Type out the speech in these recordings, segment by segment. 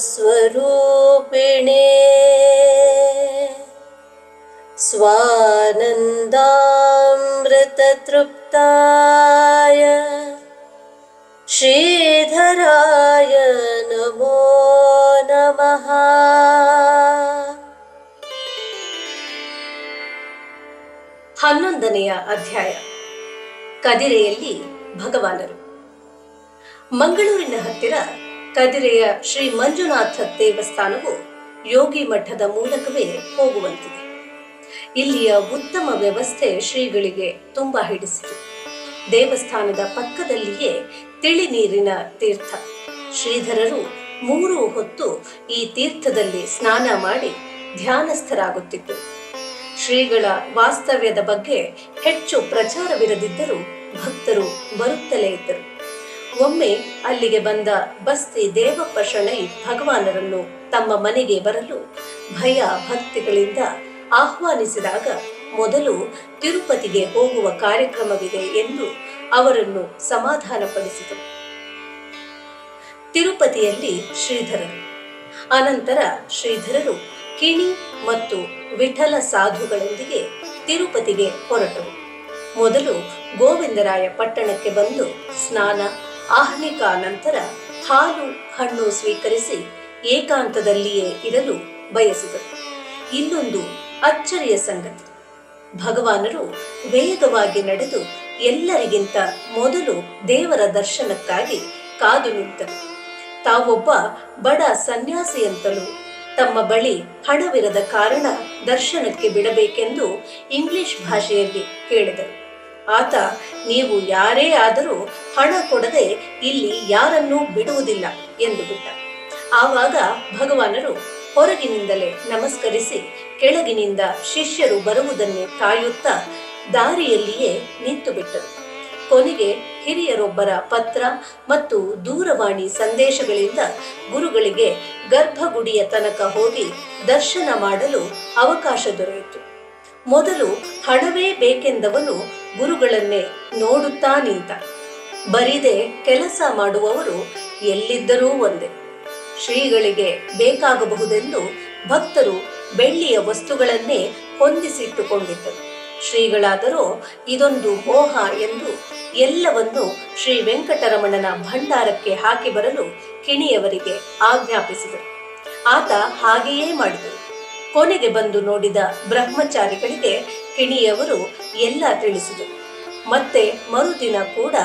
सत्यधर्मस्वरूपिणे स्वानन्दामृततृप्ताय श्रीधराय नमो नमः ಹನ್ನೊಂದನೆಯ ಅಧ್ಯಾಯ ಕದಿರೆಯಲ್ಲಿ ಭಗವಾನರು ಮಂಗಳೂರಿನ ಹತ್ತಿರ ಕದಿರೆಯ ಶ್ರೀ ಮಂಜುನಾಥ ದೇವಸ್ಥಾನವು ಯೋಗಿ ಮಠದ ಮೂಲಕವೇ ಹೋಗುವಂತಿದೆ. ಇಲ್ಲಿಯ ಉತ್ತಮ ವ್ಯವಸ್ಥೆ ಶ್ರೀಗಳಿಗೆ ತುಂಬಾ ಹಿಡಿಸಿತು. ದೇವಸ್ಥಾನದ ಪಕ್ಕದಲ್ಲಿಯೇ ತಿಳಿ ನೀರಿನ ತೀರ್ಥ. ಶ್ರೀಧರರು ಮೂರು ಹೊತ್ತು ಈ ತೀರ್ಥದಲ್ಲಿ ಸ್ನಾನ ಮಾಡಿ ಧ್ಯಾನಸ್ಥರಾಗುತ್ತಿದ್ದರು. ಶ್ರೀಗಳ ವಾಸ್ತವ್ಯದ ಬಗ್ಗೆ ಹೆಚ್ಚು ಪ್ರಚಾರವಿರದಿದ್ದರೂ ಭಕ್ತರು ಬರುತ್ತಲೇ ಇದ್ದರು. ಒಮ್ಮೆ ಅಲ್ಲಿಗೆ ಬಂದ ಬಸ್ತಿ ದೇವಪ್ಪ ಶಣೈ ಭಗವಾನರನ್ನು ತಮ್ಮ ಮನೆಗೆ ಬರಲು ಭಯ ಭಕ್ತಿಗಳಿಂದ ಆಹ್ವಾನಿಸಿದಾಗ ಮೊದಲು ತಿರುಪತಿಗೆ ಹೋಗುವ ಕಾರ್ಯಕ್ರಮವಿದೆ ಎಂದು ಅವರನ್ನು ಸಮಾಧಾನಪಡಿಸಿತು. ತಿರುಪತಿಯಲ್ಲಿ ಶ್ರೀಧರರು. ಅನಂತರ ಶ್ರೀಧರರು ಕಿಣಿ ಮತ್ತು ವಿಠಲ ಸಾಧುಗಳೊಂದಿಗೆ ತಿರುಪತಿಗೆ ಹೊರಟರು. ಮೊದಲು ಗೋವಿಂದರಾಯ ಪಟ್ಟಣಕ್ಕೆ ಬಂದು ಸ್ನಾನ ಆಹ್ನಿಕ ನಂತರ ಹಾಲು ಹಣ್ಣು ಸ್ವೀಕರಿಸಿ ಏಕಾಂತದಲ್ಲಿಯೇ ಇರಲು ಬಯಸಿದರು. ಇನ್ನೊಂದು ಅಚ್ಚರಿಯ ಸಂಗತಿ. ಭಗವಾನರು ವೇಗವಾಗಿ ನಡೆದು ಎಲ್ಲರಿಗಿಂತ ಮೊದಲು ದೇವರ ದರ್ಶನಕ್ಕಾಗಿ ಕಾದು ನಿಂತರು. ತಾವೊಬ್ಬ ಬಡ ಸನ್ಯಾಸಿಯಂತಲೂ ತಮ್ಮ ಬಳಿ ಹಣವಿರದ ಕಾರಣ ದರ್ಶನಕ್ಕೆ ಬಿಡಬೇಕೆಂದು ಇಂಗ್ಲಿಷ್ ಭಾಷೆಯಲ್ಲಿ ಕೇಳಿದರು. ಆತ, ನೀವು ಯಾರೇ ಆದರೂ ಹಣ ಕೊಡದೆ ಇಲ್ಲಿ ಯಾರನ್ನೂ ಬಿಡುವುದಿಲ್ಲ ಎಂದು ಬಿಟ್ಟ. ಆವಾಗ ಭಗವಾನರು ಹೊರಗಿನಿಂದಲೇ ನಮಸ್ಕರಿಸಿ ಕೆಳಗಿನಿಂದ ಶಿಷ್ಯರು ಬರುವುದನ್ನೇ ಕಾಯುತ್ತಾ ದಾರಿಯಲ್ಲಿಯೇ ನಿಂತು ಬಿಟ್ಟರು ಕೊನೆಗೆ ಹಿರಿಯರೊಬ್ಬರ ಪತ್ರ ಮತ್ತು ದೂರವಾಣಿ ಸಂದೇಶಗಳಿಂದ ಗುರುಗಳಿಗೆ ಗರ್ಭಗುಡಿಯ ತನಕ ಹೋಗಿ ದರ್ಶನ ಮಾಡಲು ಅವಕಾಶ ದೊರೆಯಿತು. ಮೊದಲು ಹಣವೇ ಬೇಕೆಂದವನು ಗುರುಗಳನ್ನೇ ನೋಡುತ್ತಾ ನಿಂತ. ಬರಿದೆ ಕೆಲಸ ಮಾಡುವವರು ಎಲ್ಲಿದ್ದರೂ ಒಂದೇ. ಶ್ರೀಗಳಿಗೆ ಬೇಕಾಗಬಹುದೆಂದು ಭಕ್ತರು ಬೆಳ್ಳಿಯ ವಸ್ತುಗಳನ್ನೇ ಹೊಂದಿಸಿಟ್ಟುಕೊಂಡಿದ್ದರು. ಶ್ರೀಗಳಾದರೂ ಇದೊಂದು ಮೋಹ ಎಂದು ಎಲ್ಲವನ್ನು ಶ್ರೀ ವೆಂಕಟರಮಣನ ಭಂಡಾರಕ್ಕೆ ಹಾಕಿ ಬರಲು ಕಿಣಿಯವರಿಗೆ ಆಜ್ಞಾಪಿಸಿದರು. ಆತ ಹಾಗೆಯೇ ಮಾಡಿದರು. ಕೊನೆಗೆ ಬಂದು ನೋಡಿದ ಬ್ರಹ್ಮಚಾರಿಗಳಿಗೆ ಕಿಣಿಯವರು ಎಲ್ಲ ತಿಳಿಸಿದರು. ಮತ್ತೆ ಮರುದಿನ ಕೂಡ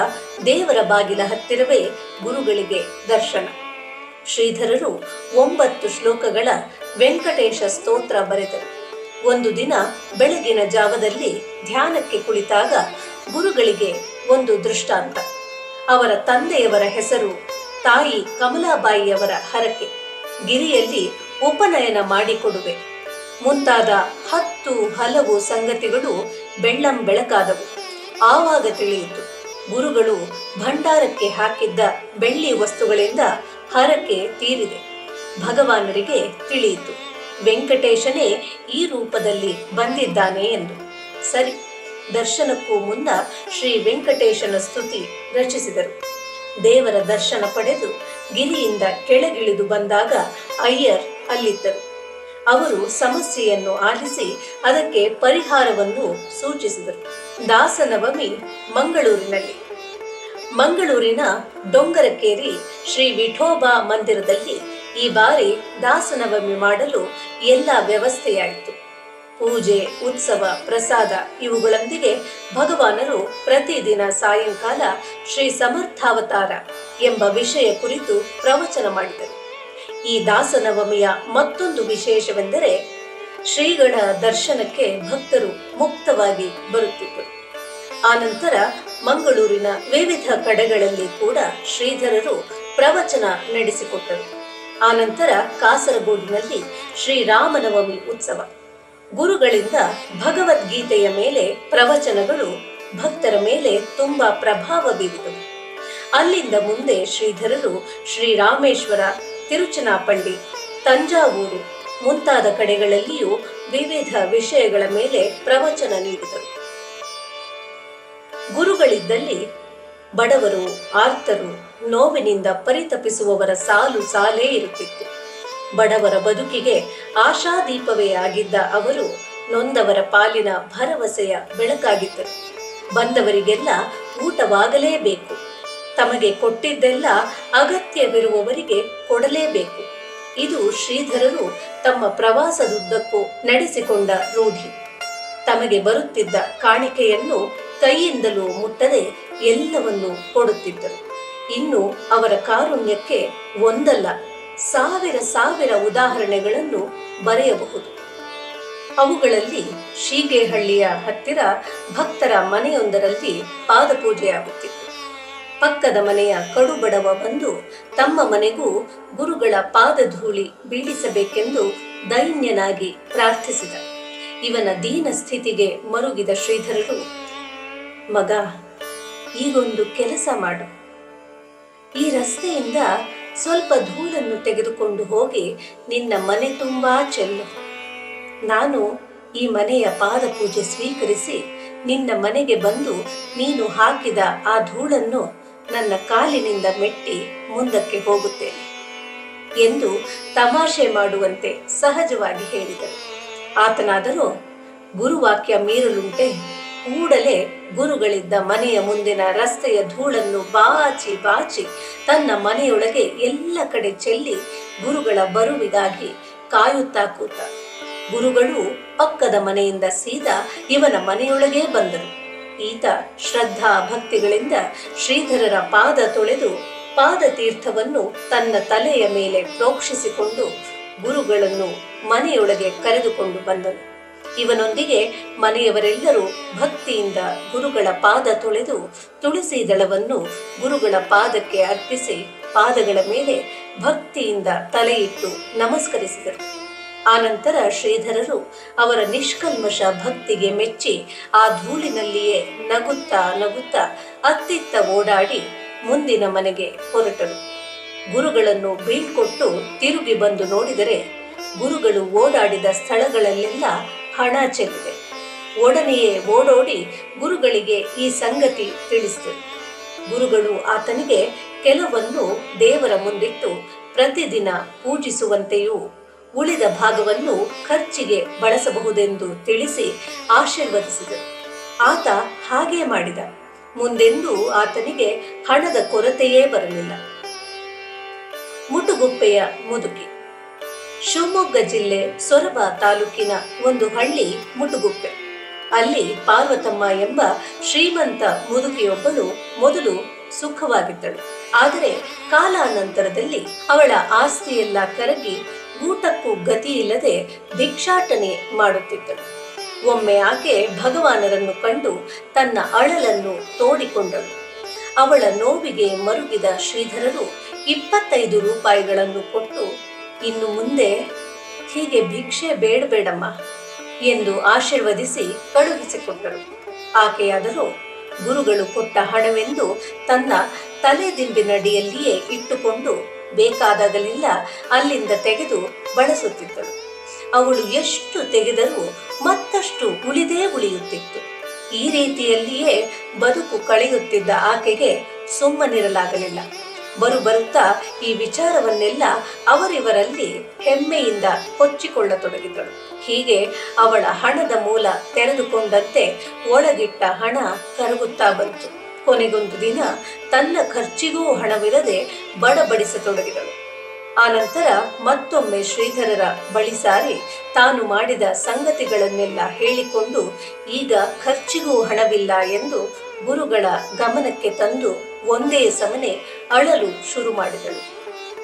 ದೇವರ ಬಾಗಿಲ ಹತ್ತಿರವೇ ಗುರುಗಳಿಗೆ ದರ್ಶನ. ಶ್ರೀಧರರು ಒಂಬತ್ತು ಶ್ಲೋಕಗಳ ವೆಂಕಟೇಶ ಸ್ತೋತ್ರ ಬರೆದರು. ಒಂದು ದಿನ ಬೆಳಗಿನ ಜಾವದಲ್ಲಿ ಧ್ಯಾನಕ್ಕೆ ಕುಳಿತಾಗ ಗುರುಗಳಿಗೆ ಒಂದು ದೃಷ್ಟಾಂತ. ಅವರ ತಂದೆಯವರ ಹೆಸರು ತಾಯಿ ಕಮಲಾಬಾಯಿಯವರ ಹರಕೆ. ಗಿರಿಯಲ್ಲಿ ಉಪನಯನ ಮಾಡಿಕೊಡುವೆ. ಮುಂತಾದ ಹತ್ತು ಹಲವು ಸಂಗತಿಗಳು ಬೆಳ್ಳಂ ಬೆಳಕಾದವು. ಆವಾಗ ತಿಳಿಯಿತು, ಗುರುಗಳು ಭಂಡಾರಕ್ಕೆ ಹಾಕಿದ್ದ ಬೆಳ್ಳಿ ವಸ್ತುಗಳಿಂದ ಹರಕೆ ತೀರಿದೆ. ಭಗವಾನರಿಗೆ ತಿಳಿಯಿತು, ವೆಂಕಟೇಶನೇ ಈ ರೂಪದಲ್ಲಿ ಬಂದಿದ್ದಾನೆ ಎಂದು. ಸರಿ, ದರ್ಶನಕ್ಕೂ ಮುನ್ನ ಶ್ರೀ ವೆಂಕಟೇಶನ ಸ್ತುತಿ ರಚಿಸಿದರು. ದೇವರ ದರ್ಶನ ಪಡೆದು ಗಿರಿಯಿಂದ ಕೆಳಗಿಳಿದು ಬಂದಾಗ ಅಯ್ಯರ್ ಅಲ್ಲಿದ್ದರು. ಅವರು ಸಮಸ್ಯೆಯನ್ನು ಆಲಿಸಿ ಅದಕ್ಕೆ ಪರಿಹಾರವನ್ನು ಸೂಚಿಸಿದರು. ದಾಸನವಮಿ ಮಂಗಳೂರಿನಲ್ಲಿ. ಮಂಗಳೂರಿನ ಡೊಂಗರಕೇರಿ ಶ್ರೀ ವಿಠೋಬಾ ಮಂದಿರದಲ್ಲಿ ಈ ಬಾರಿ ದಾಸನವಮಿ ಮಾಡಲು ಎಲ್ಲ ವ್ಯವಸ್ಥೆಯಾಯಿತು. ಪೂಜೆ, ಉತ್ಸವ, ಪ್ರಸಾದ ಇವುಗಳೊಂದಿಗೆ ಭಗವಾನರು ಪ್ರತಿದಿನ ಸಾಯಂಕಾಲ ಶ್ರೀ ಸಮರ್ಥಾವತಾರ ಎಂಬ ವಿಷಯ ಕುರಿತು ಪ್ರವಚನ ಮಾಡಿದರು. ಈ ದಾಸನವಮಿಯ ಮತ್ತೊಂದು ವಿಶೇಷವೆಂದರೆ ಶ್ರೀಗಳ ದರ್ಶನಕ್ಕೆ ಭಕ್ತರು ಮುಕ್ತವಾಗಿ ಬರುತ್ತಿದ್ದರು. ಆನಂತರ ಮಂಗಳೂರಿನ ವಿವಿಧ ಕಡೆಗಳಲ್ಲಿ ಕೂಡ ಶ್ರೀಧರರು ಪ್ರವಚನ ನಡೆಸಿಕೊಟ್ಟರು. ಆನಂತರ ಕಾಸರಗೋಡಿನಲ್ಲಿ ಶ್ರೀರಾಮನವಮಿ ಉತ್ಸವ. ಗುರುಗಳಿಂದ ಭಗವದ್ಗೀತೆಯ ಮೇಲೆ ಪ್ರವಚನಗಳು ಭಕ್ತರ ಮೇಲೆ ತುಂಬಾ ಪ್ರಭಾವ ಬೀರಿದವು. ಅಲ್ಲಿಂದ ಮುಂದೆ ಶ್ರೀಧರರು ಶ್ರೀರಾಮೇಶ್ವರ ತಿರುಚನಾಪಳ್ಳಿ, ತಂಜಾವೂರು ಮುಂತಾದ ಕಡೆಗಳಲ್ಲಿಯೂ ವಿವಿಧ ವಿಷಯಗಳ ಮೇಲೆ ಪ್ರವಚನ ನೀಡಿದರು. ಗುರುಗಳಿದ್ದಲ್ಲಿ ಬಡವರು, ಆರ್ತರು, ನೋವಿನಿಂದ ಪರಿತಪಿಸುವವರ ಸಾಲು ಸಾಲೇ ಇರುತ್ತಿತ್ತು. ಬಡವರ ಬದುಕಿಗೆ ಆಶಾದೀಪವೇ ಆಗಿದ್ದ ಅವರು ನೊಂದವರ ಪಾಲಿನ ಭರವಸೆಯ ಬೆಳಕಾಗಿದ್ದರು. ಬಂದವರಿಗೆಲ್ಲ ಊಟವಾಗಲೇಬೇಕು. ತಮಗೆ ಕೊಟ್ಟಿದ್ದೆಲ್ಲ ಅಗತ್ಯವಿರುವವರಿಗೆ ಕೊಡಲೇಬೇಕು. ಇದು ಶ್ರೀಧರರು ತಮ್ಮ ಪ್ರವಾಸದುದ್ದಕ್ಕೂ ನಡೆಸಿಕೊಂಡ ರೂಢಿ. ತಮಗೆ ಬರುತ್ತಿದ್ದ ಕಾಣಿಕೆಯನ್ನು ಕೈಯಿಂದಲೂ ಮುಟ್ಟದೆ ಎಲ್ಲವನ್ನೂ ಕೊಡುತ್ತಿದ್ದರು. ಇನ್ನು ಅವರ ಕಾರುಣ್ಯಕ್ಕೆ ಒಂದಲ್ಲ, ಸಾವಿರ ಸಾವಿರ ಉದಾಹರಣೆಗಳನ್ನು ಬರೆಯಬಹುದು. ಅವುಗಳಲ್ಲಿ ಶೀಗೇಹಳ್ಳಿಯ ಹತ್ತಿರ ಭಕ್ತರ ಮನೆಯೊಂದರಲ್ಲಿ ಪಾದಪೂಜೆಯಾಗುತ್ತಿತ್ತು. ಪಕ್ಕದ ಮನೆಯ ಕಡುಬಡವ ಬಂದು ತಮ್ಮ ಮನೆಗೂ ಗುರುಗಳ ಪಾದಧೂಳಿ ಬೀಳಿಸಬೇಕೆಂದು ದೈನ್ಯನಾಗಿ ಪ್ರಾರ್ಥಿಸಿದ. ಇವನ ದೀನ ಸ್ಥಿತಿಗೆ ಮರುಗಿದ ಶ್ರೀಧರರು, ಮಗ, ಈಗೊಂದು ಕೆಲಸ ಮಾಡು. ಈ ರಸ್ತೆಯಿಂದ ಸ್ವಲ್ಪ ಧೂಳನ್ನು ತೆಗೆದುಕೊಂಡು ಹೋಗಿ ನಿನ್ನ ಮನೆ ತುಂಬಾ ಚೆಲ್ಲು. ನಾನು ಈ ಮನೆಯ ಪಾದಪೂಜೆ ಸ್ವೀಕರಿಸಿ ನಿನ್ನ ಮನೆಗೆ ಬಂದು ನೀನು ಹಾಕಿದ ಆ ಧೂಳನ್ನು ನನ್ನ ಕಾಲಿನಿಂದ ಮೆಟ್ಟಿ ಮುಂದಕ್ಕೆ ಹೋಗುತ್ತೇನೆ ಎಂದು ತಮಾಷೆ ಮಾಡುವಂತೆ ಸಹಜವಾಗಿ ಹೇಳಿದರು ಆತನಾದರೂ, ಗುರುವಾಕ್ಯ ಮೀರಲುಂಟೆ, ಕೂಡಲೇ ಗುರುಗಳಿದ್ದ ಮನೆಯ ಮುಂದಿನ ರಸ್ತೆಯ ಧೂಳನ್ನು ಬಾಚಿ ಬಾಚಿ ತನ್ನ ಮನೆಯೊಳಗೆ ಎಲ್ಲ ಕಡೆ ಚೆಲ್ಲಿ ಗುರುಗಳ ಬರುವಿಗಾಗಿ ಕಾಯುತ್ತಾ ಕೂತ. ಗುರುಗಳು ಪಕ್ಕದ ಮನೆಯಿಂದ ಸೀದಾ ಇವನ ಮನೆಯೊಳಗೇ ಬಂದರು. ಈತ ಶ್ರದ್ಧಾ ಭಕ್ತಿಗಳಿಂದ ಶ್ರೀಧರರ ಪಾದ ತೊಳೆದು ಪಾದ ತೀರ್ಥವನ್ನು ತನ್ನ ತಲೆಯ ಮೇಲೆ ಪ್ರೋಕ್ಷಿಸಿಕೊಂಡು ಗುರುಗಳನ್ನು ಮನೆಯೊಳಗೆ ಕರೆದುಕೊಂಡು ಬಂದನು. ಇವನೊಂದಿಗೆ ಮನೆಯವರೆಲ್ಲರೂ ಭಕ್ತಿಯಿಂದ ಗುರುಗಳ ಪಾದ ತೊಳೆದು ತುಳಸಿ ದಳವನ್ನು ಗುರುಗಳ ಪಾದಕ್ಕೆ ಅರ್ಪಿಸಿ ಪಾದಗಳ ಮೇಲೆ ಭಕ್ತಿಯಿಂದ ತಲೆಯಿಟ್ಟು ನಮಸ್ಕರಿಸಿದರು. ಆನಂತರ ಶ್ರೀಧರರು ಅವರ ನಿಷ್ಕಲ್ಮಶ ಭಕ್ತಿಗೆ ಮೆಚ್ಚಿ ಆ ಧೂಳಿನಲ್ಲಿಯೇ ನಗುತ್ತಾ ನಗುತ್ತಾ ಅತ್ತಿತ್ತ ಓಡಾಡಿ ಮುಂದಿನ ಮನೆಗೆ ಹೊರಟರು. ಗುರುಗಳನ್ನು ಬೀಳ್ಕೊಟ್ಟು ತಿರುಗಿ ಬಂದು ನೋಡಿದರೆ ಗುರುಗಳು ಓಡಾಡಿದ ಸ್ಥಳಗಳಲ್ಲೆಲ್ಲ ಹಣ ಚೆಲ್ಲಿದೆ. ಒಡನೆಯೇ ಓಡೋಡಿ ಗುರುಗಳಿಗೆ ಈ ಸಂಗತಿ ತಿಳಿಸಿದರು ಗುರುಗಳು ಆತನಿಗೆ ಕೆಲವನ್ನು ದೇವರ ಮುಂದಿಟ್ಟು ಪ್ರತಿದಿನ ಪೂಜಿಸುವಂತೆಯೂ ಉಳಿದ ಭಾಗವನ್ನು ಖರ್ಚಿಗೆ ಬಳಸಬಹುದೆಂದು ತಿಳಿಸಿ ಆಶೀರ್ವದಿಸಿದರು. ಆತ ಹಾಗೆ ಮಾಡಿದ. ಮುಂದೆಂದೂ ಆತನಿಗೆ ಹಣದ ಕೊರತೆಯೇ ಬರಲಿಲ್ಲ. ಮುಟುಗುಪ್ಪೆಯ ಮುದುಕಿ. ಶಿವಮೊಗ್ಗ ಜಿಲ್ಲೆ ಸೊರಬ ತಾಲೂಕಿನ ಒಂದು ಹಳ್ಳಿ ಮುಟುಗುಪ್ಪೆ. ಅಲ್ಲಿ ಪಾರ್ವತಮ್ಮ ಎಂಬ ಶ್ರೀಮಂತ ಮುದುಕಿಯೊಬ್ಬಳು ಮೊದಲು ಸುಖವಾಗಿದ್ದಳು. ಆದರೆ ಕಾಲಾನಂತರದಲ್ಲಿ ಅವಳ ಆಸ್ತಿಯೆಲ್ಲ ಕರಗಿ ಊಟಕ್ಕೂ ಗತಿ ಇಲ್ಲದೆ ಭಿಕ್ಷಾಟನೆ ಮಾಡುತ್ತಿದ್ದಳು. ಒಮ್ಮೆ ಆಕೆ ಭಗವಾನರನ್ನು ಕಂಡು ತನ್ನ ಅಳಲನ್ನು ತೋಡಿಕೊಂಡಳು. ಅವಳ ನೋವಿಗೆ ಮರುಗಿದ ಶ್ರೀಧರರು ಇಪ್ಪತ್ತೈದು ರೂಪಾಯಿಗಳನ್ನು ಕೊಟ್ಟು, ಇನ್ನು ಮುಂದೆ ಹೀಗೆ ಭಿಕ್ಷೆ ಬೇಡಬೇಡಮ್ಮ ಎಂದು ಆಶೀರ್ವದಿಸಿ ಕಳುಹಿಸಿಕೊಟ್ಟರು ಆಕೆಯಾದರೂ ಗುರುಗಳು ಕೊಟ್ಟ ಹಣವೆಂದು ತನ್ನ ತಲೆ ದಿಂಬಿನಡಿಯಲ್ಲಿಯೇ ಇಟ್ಟುಕೊಂಡು ಬೇಕಾದಾಗಲೆಲ್ಲ ಅಲ್ಲಿಂದ ತೆಗೆದು ಬಳಸುತ್ತಿದ್ದಳು. ಅವಳು ಎಷ್ಟು ತೆಗೆದರೂ ಮತ್ತಷ್ಟು ಉಳಿದೇ ಉಳಿಯುತ್ತಿತ್ತು. ಈ ರೀತಿಯಲ್ಲಿಯೇ ಬದುಕು ಕಳೆಯುತ್ತಿದ್ದ ಆಕೆಗೆ ಸುಮ್ಮನಿರಲಾಗಲಿಲ್ಲ. ಬರು ಬರುತ್ತಾ ಈ ವಿಚಾರವನ್ನೆಲ್ಲ ಅವರಿವರಲ್ಲಿ ಹೆಮ್ಮೆಯಿಂದ ಕೊಚ್ಚಿಕೊಳ್ಳತೊಡಗಿದಳು ಹೀಗೆ ಅವಳ ಹಣದ ಮೂಲ ತೆರೆದುಕೊಂಡಂತೆ ಒಳಗಿಟ್ಟ ಹಣ ಕರಗುತ್ತಾ ಬಂತು. ಕೊನೆಗೊಂದು ದಿನ ತನ್ನ ಖರ್ಚಿಗೂ ಹಣವಿರದೆ ಬಡಬಡಿಸತೊಡಗಿದಳು. ಆನಂತರ ಮತ್ತೊಮ್ಮೆ ಶ್ರೀಧರರ ಬಳಿ ಸಾರಿ ತಾನು ಮಾಡಿದ ಸಂಗತಿಗಳನ್ನೆಲ್ಲ ಹೇಳಿಕೊಂಡು ಈಗ ಖರ್ಚಿಗೂ ಹಣವಿಲ್ಲ ಎಂದು ಗುರುಗಳ ಗಮನಕ್ಕೆ ತಂದು ಒಂದೇ ಸಮನೆ ಅಳಲು ಶುರು ಮಾಡಿದಳು.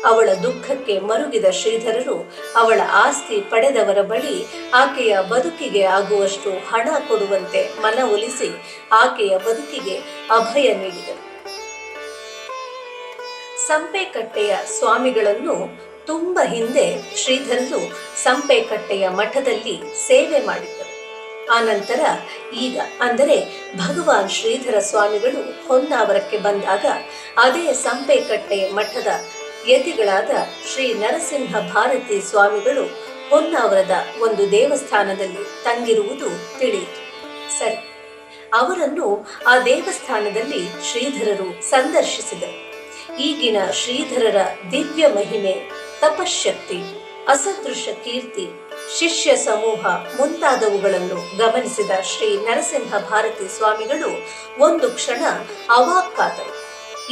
ಅವಳ ದುಃಖಕ್ಕೆ ಮರುಗಿದ ಶ್ರೀಧರರು ಅವಳ ಆಸ್ತಿ ಪಡೆದವರ ಬಳಿ ಆಕೆಯ ಬದುಕಿಗೆ ಆಗುವಷ್ಟು ಹಣ ಕೊಡುವಂತೆ ಮನವೊಲಿಸಿ ಆಕೆಯ ಬದುಕಿಗೆ ಅಭಯ ನೀಡಿದರು. ಸಂಪೆಕಟ್ಟೆಯ ಸ್ವಾಮಿಗಳನ್ನು ತುಂಬ ಹಿಂದೆ ಶ್ರೀಧರರು ಸಂಪೆಕಟ್ಟೆಯ ಮಠದಲ್ಲಿ ಸೇವೆ ಮಾಡಿದ್ದರು. ಆನಂತರ ಈಗ ಅಂದರೆ ಭಗವಾನ್ ಶ್ರೀಧರ ಸ್ವಾಮಿಗಳು ಹೊನ್ನಾವರಕ್ಕೆ ಬಂದಾಗ ಅದೇ ಸಂಪೆಕಟ್ಟೆ ಮಠದ ಯತಿಗಳಾದ ಶ್ರೀ ನರಸಿಂಹ ಭಾರತಿ ಸ್ವಾಮಿಗಳು ಹೊನ್ನಾವರದ ಒಂದು ದೇವಸ್ಥಾನದಲ್ಲಿ ತಂಗಿರುವುದು ತಿಳಿಯಿತು. ಸರಿ, ಅವರನ್ನು ಆ ದೇವಸ್ಥಾನದಲ್ಲಿ ಶ್ರೀಧರರು ಸಂದರ್ಶಿಸಿದರು. ಈಗಿನ ಶ್ರೀಧರರ ದಿವ್ಯ ಮಹಿಮೆ ತಪಶಕ್ತಿ ಅಸದೃಶ ಕೀರ್ತಿ, ಶಿಷ್ಯ ಸಮೂಹ ಮುಂತಾದವುಗಳನ್ನು ಗಮನಿಸಿದ ಶ್ರೀ ನರಸಿಂಹ ಭಾರತಿ ಸ್ವಾಮಿಗಳು ಒಂದು ಕ್ಷಣ ಅವಾಕ್ಕಾದರು.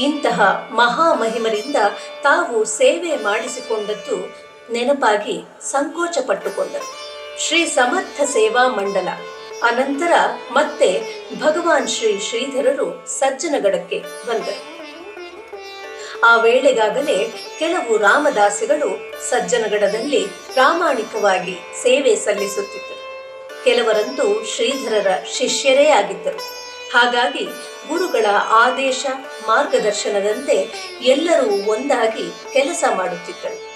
ಇಂತಹ ಮಹಾಮಹಿಮರಿಂದ ತಾವು ಸೇವೆ ಮಾಡಿಸಿಕೊಂಡದ್ದು ನೆನಪಾಗಿ ಸಂಕೋಚ ಪಟ್ಟುಕೊಂಡರು ಶ್ರೀ ಸಮರ್ಥ ಸೇವಾ ಮಂಡಲ. ಅನಂತರ ಮತ್ತೆ ಭಗವಾನ್ ಶ್ರೀ ಶ್ರೀಧರರು ಸಜ್ಜನಗಡಕ್ಕೆ ಬಂದರು. ಆ ವೇಳೆಗಾಗಲೇ ಕೆಲವು ರಾಮದಾಸಿಗಳು ಸಜ್ಜನಗಡದಲ್ಲಿ ಪ್ರಾಮಾಣಿಕವಾಗಿ ಸೇವೆ ಸಲ್ಲಿಸುತ್ತಿದ್ದರು. ಕೆಲವರಂತೂ ಶ್ರೀಧರರ ಶಿಷ್ಯರೇ ಆಗಿದ್ದರು. ಹಾಗಾಗಿ ಗುರುಗಳ ಆದೇಶ, ಮಾರ್ಗದರ್ಶನದಂತೆ ಎಲ್ಲರೂ ಒಂದಾಗಿ ಕೆಲಸ ಮಾಡುತ್ತಿದ್ದರು.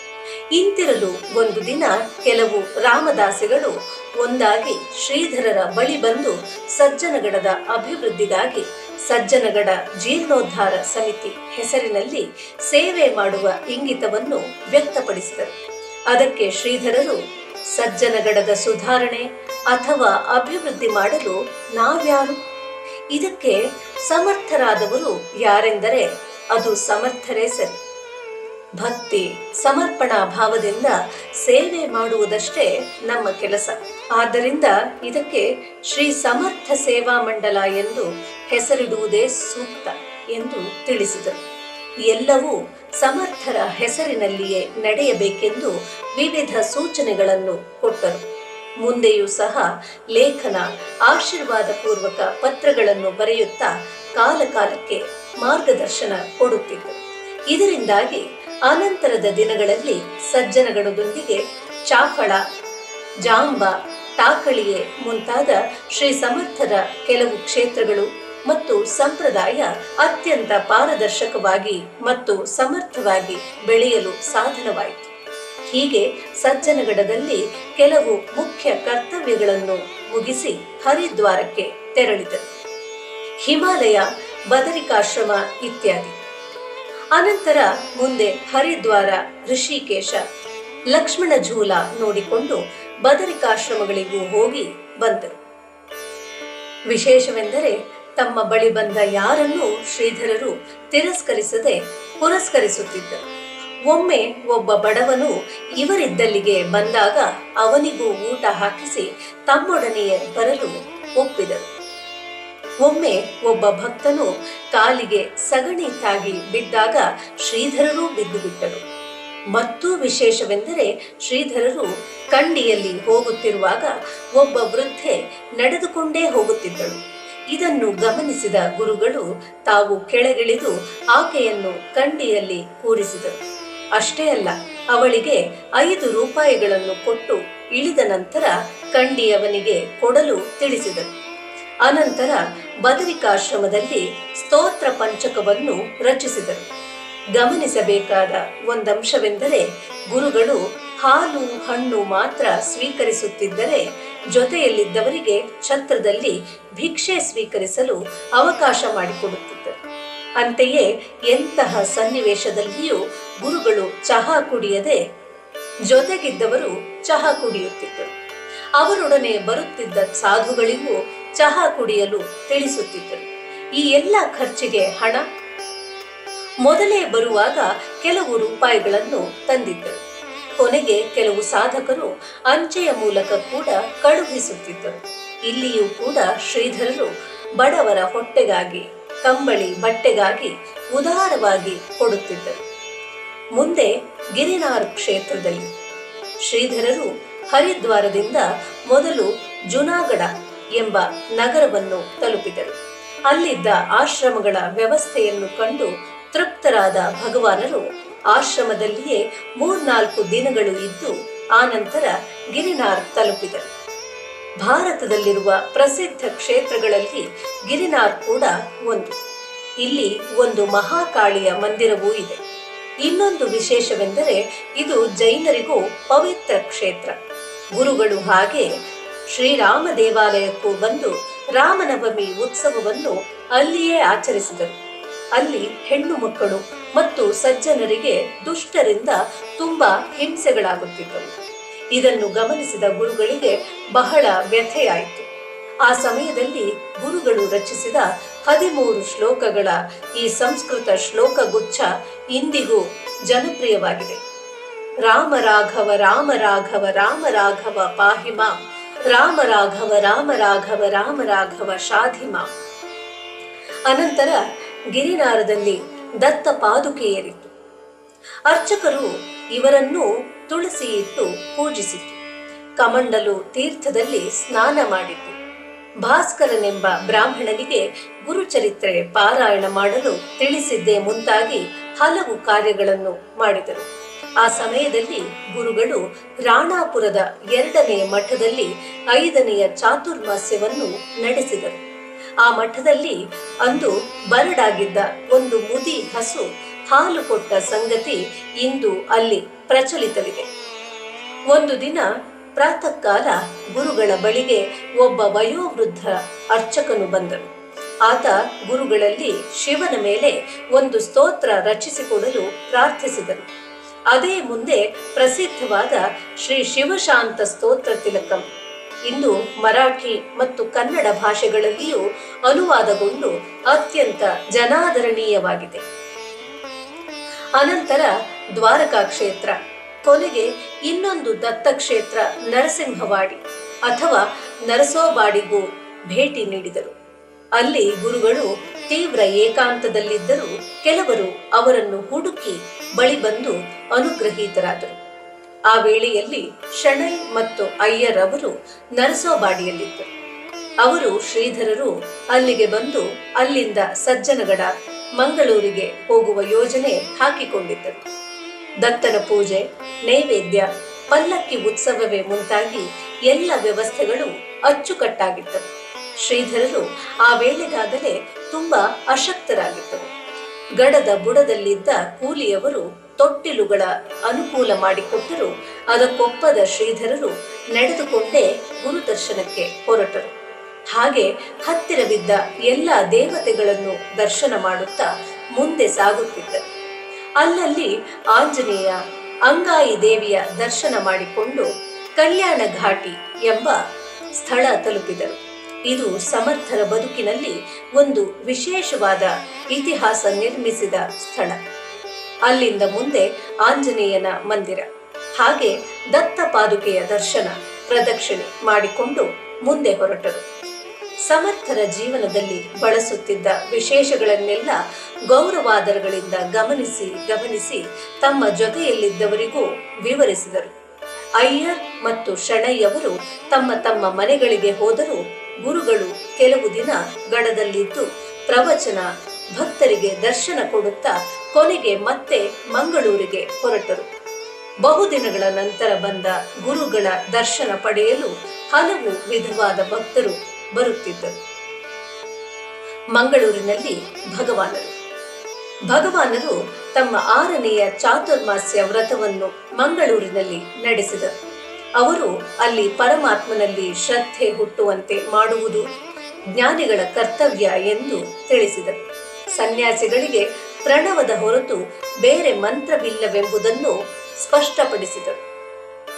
ಇಂತಿರಲು ಒಂದು ದಿನ ಕೆಲವು ರಾಮದಾಸಿಗಳು ಒಂದಾಗಿ ಶ್ರೀಧರರ ಬಳಿ ಬಂದು ಸಜ್ಜನಗಡದ ಅಭಿವೃದ್ಧಿಗಾಗಿ ಸಜ್ಜನಗಡ ಜೀರ್ಣೋದ್ಧಾರ ಸಮಿತಿ ಹೆಸರಿನಲ್ಲಿ ಸೇವೆ ಮಾಡುವ ಇಂಗಿತವನ್ನು ವ್ಯಕ್ತಪಡಿಸಿದರು. ಅದಕ್ಕೆ ಶ್ರೀಧರರು, ಸಜ್ಜನಗಡದ ಸುಧಾರಣೆ ಅಥವಾ ಅಭಿವೃದ್ಧಿ ಮಾಡಲು ನಾವ್ಯಾರು ಇದಕ್ಕೆ ಸಮರ್ಥರಾದವರು ಯಾರೆಂದರೆ ಅದು ಸಮರ್ಥರೇ ಸರಿ. ಭಕ್ತಿ, ಸಮರ್ಪಣಾ ಭಾವದಿಂದ ಸೇವೆ ಮಾಡುವುದಷ್ಟೇ ನಮ್ಮ ಕೆಲಸ. ಆದ್ದರಿಂದ ಇದಕ್ಕೆ ಶ್ರೀ ಸಮರ್ಥ ಸೇವಾ ಮಂಡಲ ಎಂದು ಹೆಸರಿಡುವುದೇ ಸೂಕ್ತ ಎಂದು ತಿಳಿಸಿದರು. ಎಲ್ಲವೂ ಸಮರ್ಥರ ಹೆಸರಿನಲ್ಲಿಯೇ ನಡೆಯಬೇಕೆಂದು ವಿವಿಧ ಸೂಚನೆಗಳನ್ನು ಕೊಟ್ಟರು. ಮುಂದೆಯೂ ಸಹ ಲೇಖನ ಆಶೀರ್ವಾದ ಪೂರ್ವಕ ಪತ್ರಗಳನ್ನು ಬರೆಯುತ್ತಾ ಕಾಲಕಾಲಕ್ಕೆ ಮಾರ್ಗದರ್ಶನ ಕೊಡುತ್ತಿದ್ದರು. ಇದರಿಂದಾಗಿ ಅನಂತರದ ದಿನಗಳಲ್ಲಿ ಸಜ್ಜನಗಳೊಂದಿಗೆ ಚಾಪಳ ಜಾಂಬ ತಾಕಳಿಯೆ ಮುಂತಾದ ಶ್ರೀ ಸಮರ್ಥರ ಕೆಲವು ಕ್ಷೇತ್ರಗಳು ಮತ್ತು ಸಂಪ್ರದಾಯ ಅತ್ಯಂತ ಪಾರದರ್ಶಕವಾಗಿ ಮತ್ತು ಸಮರ್ಥವಾಗಿ ಬೆಳೆಯಲು ಸಾಧನವಾಯಿತು. ಹೀಗೆ ಸಜ್ಜನಗಡದಲ್ಲಿ ಕೆಲವು ಮುಖ್ಯ ಕರ್ತವ್ಯಗಳನ್ನು ಮುಗಿಸಿ ಹರಿದ್ವಾರಕ್ಕೆ ತೆರಳಿದರು. ಹಿಮಾಲಯ, ಬದರಿಕಾಶ್ರಮ ಇತ್ಯಾದಿ. ಅನಂತರ ಮುಂದೆ ಹರಿದ್ವಾರ, ಋಷಿಕೇಶ, ಲಕ್ಷ್ಮಣ ಝೂಲ ನೋಡಿಕೊಂಡು ಬದರಿಕಾಶ್ರಮಗಳಿಗೂ ಹೋಗಿ ಬಂದರು. ವಿಶೇಷವೆಂದರೆ ತಮ್ಮ ಬಳಿ ಬಂದ ಯಾರನ್ನೂ ಶ್ರೀಧರರು ತಿರಸ್ಕರಿಸದೆ ಪುರಸ್ಕರಿಸುತ್ತಿದ್ದರು. ಒಮ್ಮೆ ಒಬ್ಬ ಬಡವನು ಇವರಿದ್ದಲ್ಲಿಗೆ ಬಂದಾಗ ಅವನಿಗೂ ಊಟ ಹಾಕಿಸಿ ತಮ್ಮೊಡನೆಯೇ ಬರಲು ಒಪ್ಪಿದರು ಒಮ್ಮೆ ಒಬ್ಬ ಭಕ್ತನು ಕಾಲಿಗೆ ಸಗಣಿ ತಾಗಿ ಬಿದ್ದಾಗ ಶ್ರೀಧರರೂ ಬಿದ್ದು ಬಿಟ್ಟರು ಮತ್ತೂ ವಿಶೇಷವೆಂದರೆ ಶ್ರೀಧರರು ಕಂಡಿಯಲ್ಲಿ ಹೋಗುತ್ತಿರುವಾಗ ಒಬ್ಬ ವೃದ್ಧೆ ನಡೆದುಕೊಂಡೇ ಹೋಗುತ್ತಿದ್ದಳು. ಇದನ್ನು ಗಮನಿಸಿದ ಗುರುಗಳು ತಾವು ಕೆಳಗಿಳಿದು ಆಕೆಯನ್ನು ಕಂಡಿಯಲ್ಲಿ ಕೂರಿಸಿದರು. ಅಷ್ಟೇ ಅಲ್ಲ, ಅವಳಿಗೆ ಐದು ರೂಪಾಯಿಗಳನ್ನು ಕೊಟ್ಟು ಇಳಿದ ನಂತರ ಕಂಡಿಯವನಿಗೆ ಕೊಡಲು ತಿಳಿಸಿದರು ಅನಂತರ ಬದರಿಕಾಶ್ರಮದಲ್ಲಿ ಸ್ತೋತ್ರ ಪಂಚಕವನ್ನು ರಚಿಸಿದರು ಗಮನಿಸಬೇಕಾದ ಒಂದಂಶವೆಂದರೆ, ಗುರುಗಳು ಹಾಲು ಹಣ್ಣು ಮಾತ್ರ ಸ್ವೀಕರಿಸುತ್ತಿದ್ದರೆ ಜೊತೆಯಲ್ಲಿದ್ದವರಿಗೆ ಛತ್ರದಲ್ಲಿ ಭಿಕ್ಷೆ ಸ್ವೀಕರಿಸಲು ಅವಕಾಶ ಮಾಡಿಕೊಡುತ್ತಿದ್ದರು ಅಂತೆಯೇ ಎಂತಹ ಸನ್ನಿವೇಶದಲ್ಲಿಯೂ ಗುರುಗಳು ಚಹಾ ಕುಡಿಯದೆ ಜೊತೆಗಿದ್ದವರು ಚಹಾ ಕುಡಿಯುತ್ತಿದ್ದರು. ಅವರೊಡನೆ ಬರುತ್ತಿದ್ದ ಸಾಧುಗಳಿಗೂ ಚಹಾ ಕುಡಿಯಲು ತಿಳಿಸುತ್ತಿದ್ದರು. ಈ ಎಲ್ಲ ಖರ್ಚಿಗೆ ಹಣ ಮೊದಲೇ ಬರುವಾಗ ಕೆಲವು ರೂಪಾಯಿಗಳನ್ನು ತಂದಿದ್ದರು. ಕೊನೆಗೆ ಕೆಲವು ಸಾಧಕರು ಅಂಚೆಯ ಮೂಲಕ ಕೂಡ ಕಳುಹಿಸುತ್ತಿದ್ದರು. ಇಲ್ಲಿಯೂ ಕೂಡ ಶ್ರೀಧರರು ಬಡವರ ಹೊಟ್ಟೆಗಾಗಿ ಕಂಬಳಿ ಬಟ್ಟೆಗಾಗಿ ಉದಾರವಾಗಿ ಕೊಡುತ್ತಿದ್ದರು. ಮುಂದೆ ಗಿರಿನಾರ್ ಕ್ಷೇತ್ರದಲ್ಲಿ ಶ್ರೀಧರರು ಹರಿದ್ವಾರದಿಂದ ಮೊದಲು ಜುನಾಗಢ ಎಂಬ ನಗರವನ್ನು ತಲುಪಿದರು. ಅಲ್ಲಿದ್ದ ಆಶ್ರಮಗಳ ವ್ಯವಸ್ಥೆಯನ್ನು ಕಂಡು ತೃಪ್ತರಾದ ಭಗವಾನರು ಆಶ್ರಮದಲ್ಲಿಯೇ ಮೂರ್ನಾಲ್ಕು ದಿನಗಳು ಇದ್ದು ಆನಂತರ ಗಿರಿನಾರ್ ತಲುಪಿದರು. ಭಾರತದಲ್ಲಿರುವ ಪ್ರಸಿದ್ಧ ಕ್ಷೇತ್ರಗಳಲ್ಲಿ ಗಿರಿನಾರ್ ಕೂಡ ಒಂದು. ಇಲ್ಲಿ ಒಂದು ಮಹಾಕಾಳಿಯ ಮಂದಿರವೂ ಇದೆ. ಇನ್ನೊಂದು ವಿಶೇಷವೆಂದರೆ ಇದು ಜೈನರಿಗೂ ಪವಿತ್ರ ಕ್ಷೇತ್ರ. ಗುರುಗಳು ಹಾಗೆ ಶ್ರೀರಾಮ ದೇವಾಲಯಕ್ಕೂ ಬಂದು ರಾಮನವಮಿ ಉತ್ಸವವನ್ನು ಅಲ್ಲಿಯೇ ಆಚರಿಸಿದರು. ಅಲ್ಲಿ ಹೆಣ್ಣು ಮಕ್ಕಳು ಮತ್ತು ಸಜ್ಜನರಿಗೆ ದುಷ್ಟರಿಂದ ತುಂಬಾ ಹಿಂಸೆಗಳಾಗುತ್ತಿದ್ದವು. ಇದನ್ನು ಗಮನಿಸಿದ ಗುರುಗಳಿಗೆ ಬಹಳ ವ್ಯಥೆಯಾಯಿತು. ಆ ಸಮಯದಲ್ಲಿ ಗುರುಗಳು ರಚಿಸಿದ ಹದಿಮೂರು ಶ್ಲೋಕಗಳ ಈ ಸಂಸ್ಕೃತ ಶ್ಲೋಕಗುಚ್ಛ ಇಂದಿಗೂ ಜನಪ್ರಿಯವಾಗಿದೆ. ರಾಮ ರಾಘವ ರಾಮ ರಾಘವ ರಾಮ ರಾಘವ ಪಾಹಿಮ ರಾಮ ರಾಘವ ರಾಮ ರಾಘವ ರಾಮ ರಾಘವ ಶಾಧಿಮ ಅನಂತರ ಗಿರಿನಾರದಲ್ಲಿ ದತ್ತ ಪಾದುಕೆಯೇರಿತು ಅರ್ಚಕರು ಇವರನ್ನು ತುಳಸಿ ಇಟ್ಟು ಪೂಜಿಸಿತು. ಕಮಂಡಲು ತೀರ್ಥದಲ್ಲಿ ಸ್ನಾನ ಮಾಡಿತು. ಭಾಸ್ಕರನೆಂಬ ಬ್ರಾಹ್ಮಣನಿಗೆ ಗುರುಚರಿತ್ರೆ ಪಾರಾಯಣ ಮಾಡಲು ತಿಳಿಸಿದ್ದೇ ಮುಂತಾಗಿ ಹಲವು ಕಾರ್ಯಗಳನ್ನು ಮಾಡಿದರು. ಆ ಸಮಯದಲ್ಲಿ ಗುರುಗಳು ರಾಣಾಪುರದ ಎರಡನೆಯ ಮಠದಲ್ಲಿ ಐದನೆಯ ಚಾತುರ್ಮಾಸ್ಯವನ್ನು ನಡೆಸಿದರು. ಆ ಮಠದಲ್ಲಿ ಅಂದು ಬರಡಾಗಿದ್ದ ಒಂದು ಮುದಿ ಹಸು ಹಾಲು ಕೊಟ್ಟ ಸಂಗತಿ ಇಂದು ಅಲ್ಲಿ ಪ್ರಚಲಿತವಿದೆ. ಒಂದು ದಿನ ಪ್ರಾತಃ ಕಾಲ ಗುರುಗಳ ಬಳಿಗೆ ಒಬ್ಬ ವಯೋವೃದ್ಧ ಅರ್ಚಕನು ಬಂದನು. ಆತ ಗುರುಗಳಲ್ಲಿ ಶಿವನ ಮೇಲೆ ಒಂದು ಸ್ತೋತ್ರ ರಚಿಸಿಕೊಡಲು ಪ್ರಾರ್ಥಿಸಿದನು. ಅದೇ ಮುಂದೆ ಪ್ರಸಿದ್ಧವಾದ ಶ್ರೀ ಶಿವಶಾಂತ ಸ್ತೋತ್ರ ತಿಲಕಂ. ಇಂದು ಮರಾಠಿ ಮತ್ತು ಕನ್ನಡ ಭಾಷೆಗಳಲ್ಲಿಯೂ ಅನುವಾದಗೊಂಡು ಅತ್ಯಂತ ಜನಾದರಣೀಯವಾಗಿದೆ. ಅನಂತರ ದ್ವಾರಕಾ ಕ್ಷೇತ್ರ, ಕೊನೆಗೆ ಇನ್ನೊಂದು ದತ್ತಕ್ಷೇತ್ರ ನರಸಿಂಹವಾಡಿ ಅಥವಾ ನರಸೋಬಾಡಿಗೂ ಭೇಟಿ ನೀಡಿದರು. ಅಲ್ಲಿ ಗುರುಗಳು ತೀವ್ರ ಏಕಾಂತದಲ್ಲಿದ್ದರೂ ಕೆಲವರು ಅವರನ್ನು ಹುಡುಕಿ ಬಳಿ ಬಂದು ಅನುಗ್ರಹೀತರಾದರು. ಆ ವೇಳೆಯಲ್ಲಿ ಶಣೈ ಮತ್ತು ಅಯ್ಯರ್ ಅವರು ನರಸೋಬಾಡಿಯಲ್ಲಿದ್ದರು. ಅವರು ಶ್ರೀಧರರು ಅಲ್ಲಿಗೆ ಬಂದು ಅಲ್ಲಿಂದ ಸಜ್ಜನಗಡ, ಮಂಗಳೂರಿಗೆ ಹೋಗುವ ಯೋಜನೆ ಹಾಕಿಕೊಂಡಿದ್ದರು. ದತ್ತನ ಪೂಜೆ, ನೈವೇದ್ಯ, ಪಲ್ಲಕ್ಕಿ ಉತ್ಸವವೇ ಮುಂತಾಗಿ ಎಲ್ಲ ವ್ಯವಸ್ಥೆಗಳು ಅಚ್ಚುಕಟ್ಟಾಗಿದ್ದವು ಶ್ರೀಧರರು ಆ ವೇಳೆಗಾಗಲೇ ತುಂಬಾ ಅಶಕ್ತರಾಗಿದ್ದರು. ಗಡದ ಬುಡದಲ್ಲಿದ್ದ ಕೂಲಿಯವರು ತೊಟ್ಟಿಲುಗಳ ಅನುಕೂಲ ಮಾಡಿಕೊಟ್ಟರು. ಅದಕ್ಕೊಪ್ಪದ ಶ್ರೀಧರರು ನಡೆದುಕೊಂಡೇ ಗುರುದರ್ಶನಕ್ಕೆ ಹೊರಟರು. ಹಾಗೆ ಹತ್ತಿರವಿದ್ದ ಎಲ್ಲ ದೇವತೆಗಳನ್ನು ದರ್ಶನ ಮಾಡುತ್ತಾ ಮುಂದೆ ಸಾಗುತ್ತಿದ್ದರು. ಅಲ್ಲಲ್ಲಿ ಆಂಜನೇಯ ಅಂಗಾಯಿ ದೇವಿಯ ದರ್ಶನ ಮಾಡಿಕೊಂಡು ಕಲ್ಯಾಣ ಘಾಟಿ ಎಂಬ ಸ್ಥಳ ತಲುಪಿದರು. ಇದು ಸಮರ್ಥರ ಬದುಕಿನಲ್ಲಿ ಒಂದು ವಿಶೇಷವಾದ ಇತಿಹಾಸ ನಿರ್ಮಿಸಿದ ಸ್ಥಳ. ಅಲ್ಲಿಂದ ಮುಂದೆ ಆಂಜನೇಯನ ಮಂದಿರ, ಹಾಗೆ ದತ್ತ ಪಾದುಕೆಯ ದರ್ಶನ, ಪ್ರದಕ್ಷಿಣೆ ಮಾಡಿಕೊಂಡು ಮುಂದೆ ಹೊರಟರು. ಸಮರ್ಥರ ಜೀವನದಲ್ಲಿ ಬಳಸುತ್ತಿದ್ದ ವಿಶೇಷಗಳನ್ನೆಲ್ಲ ಗೌರವಾದರಗಳಿಂದ ಗಮನಿಸಿ ಗಮನಿಸಿ ತಮ್ಮ ಜೊತೆಯಲ್ಲಿದ್ದವರಿಗೂ ವಿವರಿಸಿದರು. ಅಯ್ಯರ್ ಮತ್ತು ಶಣಯ್ಯವರು ತಮ್ಮ ತಮ್ಮ ಮನೆಗಳಿಗೆ ಹೋದರೂ ಗುರುಗಳು ಕೆಲವು ದಿನ ಗಡದಲ್ಲಿದ್ದು ಪ್ರವಚನ, ಭಕ್ತರಿಗೆ ದರ್ಶನ ಕೊಡುತ್ತಾ ಕೊನೆಗೆ ಮತ್ತೆ ಮಂಗಳೂರಿಗೆ ಹೊರಟರು. ಬಹುದಿನಗಳ ನಂತರ ಬಂದ ಗುರುಗಳ ದರ್ಶನ ಪಡೆಯಲು ಹಲವು ವಿಧವಾದ ಭಕ್ತರು ಬರುತ್ತಿದ್ದರು. ಮಂಗಳೂರಿನಲ್ಲಿ ಭಗವಾನರು. ಭಗವಾನರು ತಮ್ಮ ಆರನೆಯ ಚಾತುರ್ಮಾಸ್ಯ ವ್ರತವನ್ನು ಮಂಗಳೂರಿನಲ್ಲಿ ನಡೆಸಿದರು. ಅವರು ಅಲ್ಲಿ ಪರಮಾತ್ಮನಲ್ಲಿ ಶ್ರದ್ಧೆ ಹುಟ್ಟುವಂತೆ ಮಾಡುವುದು ಜ್ಞಾನಿಗಳ ಕರ್ತವ್ಯ ಎಂದು ತಿಳಿಸಿದರು. ಸನ್ಯಾಸಿಗಳಿಗೆ ಪ್ರಣವದ ಹೊರತು ಬೇರೆ ಮಂತ್ರವಿಲ್ಲವೆಂಬುದನ್ನು ಸ್ಪಷ್ಟಪಡಿಸಿದರು.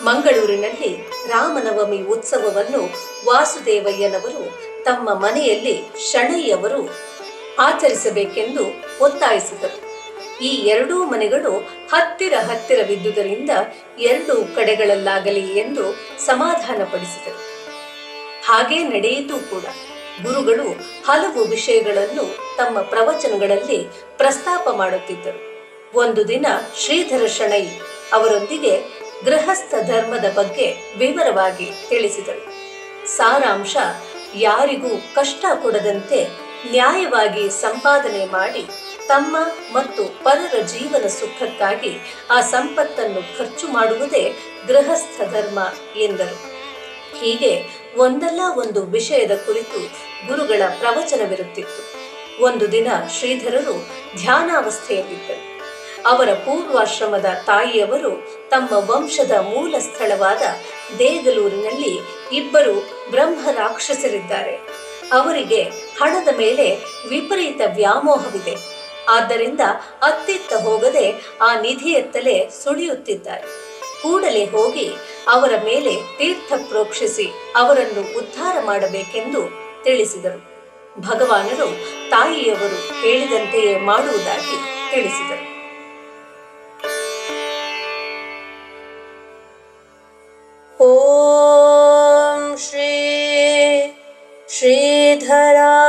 ಮಂಗಳೂರಿನಲ್ಲಿ ರಾಮನವಮಿ ಉತ್ಸವವನ್ನು ವಾಸುದೇವಯ್ಯನವರು ತಮ್ಮ ಮನೆಯಲ್ಲಿ ಶಣೈಯವರು ಆಚರಿಸಬೇಕೆಂದು ಒತ್ತಾಯಿಸಿದರು. ಈ ಎರಡೂ ಮನೆಗಳು ಹತ್ತಿರ ಹತ್ತಿರವಿದ್ದುದರಿಂದ ಎರಡೂ ಕಡೆಗಳಲ್ಲಾಗಲಿ ಎಂದು ಸಮಾಧಾನಪಡಿಸಿದರು. ಹಾಗೆ ನಡೆಯಿತು ಕೂಡ. ಗುರುಗಳು ಹಲವು ವಿಷಯಗಳನ್ನು ತಮ್ಮ ಪ್ರವಚನಗಳಲ್ಲಿ ಪ್ರಸ್ತಾಪ ಮಾಡುತ್ತಿದ್ದರು. ಒಂದು ದಿನ ಶ್ರೀಧರ ಶಣೈ ಅವರೊಂದಿಗೆ ಗೃಹಸ್ಥ ಧರ್ಮದ ಬಗ್ಗೆ ವಿವರವಾಗಿ ತಿಳಿಸಿದರು. ಸಾರಾಂಶ, ಯಾರಿಗೂ ಕಷ್ಟ ಕೊಡದಂತೆ ನ್ಯಾಯವಾಗಿ ಸಂಪಾದನೆ ಮಾಡಿ ತಮ್ಮ ಮತ್ತು ಪರರ ಜೀವನ ಸುಖಕ್ಕಾಗಿ ಆ ಸಂಪತ್ತನ್ನು ಖರ್ಚು ಮಾಡುವುದೇ ಗೃಹಸ್ಥ ಧರ್ಮ ಎಂದರು. ಹೀಗೆ ಒಂದಲ್ಲ ಒಂದು ವಿಷಯದ ಕುರಿತು ಗುರುಗಳ ಪ್ರವಚನವಿರುತ್ತಿತ್ತು. ಒಂದು ದಿನ ಶ್ರೀಧರರು ಧ್ಯಾನಾವಸ್ಥೆಯಲ್ಲಿದ್ದರು. ಅವರ ಪೂರ್ವಾಶ್ರಮದ ತಾಯಿಯವರು ತಮ್ಮ ವಂಶದ ಮೂಲ ಸ್ಥಳವಾದ ದೇಗಲೂರಿನಲ್ಲಿ ಇಬ್ಬರು ಬ್ರಹ್ಮ ರಾಕ್ಷಸರಿದ್ದಾರೆ. ಅವರಿಗೆ ಹಣದ ಮೇಲೆ ವಿಪರೀತ ವ್ಯಾಮೋಹವಿದೆ. ಆದ್ದರಿಂದ ಅತ್ತಿತ್ತ ಹೋಗದೆ ಆ ನಿಧಿಯತ್ತಲೇ ಸುಳಿಯುತ್ತಿದ್ದಾರೆ. ಕೂಡಲೇ ಹೋಗಿ ಅವರ ಮೇಲೆ ತೀರ್ಥ ಪ್ರೋಕ್ಷಿಸಿ ಅವರನ್ನು ಉದ್ಧಾರ ಮಾಡಬೇಕೆಂದು ತಿಳಿಸಿದರು. ಭಗವಾನರು ತಾಯಿಯವರು ಹೇಳಿದಂತೆಯೇ ಮಾಡುವುದಾಗಿ ತಿಳಿಸಿದರು. धरा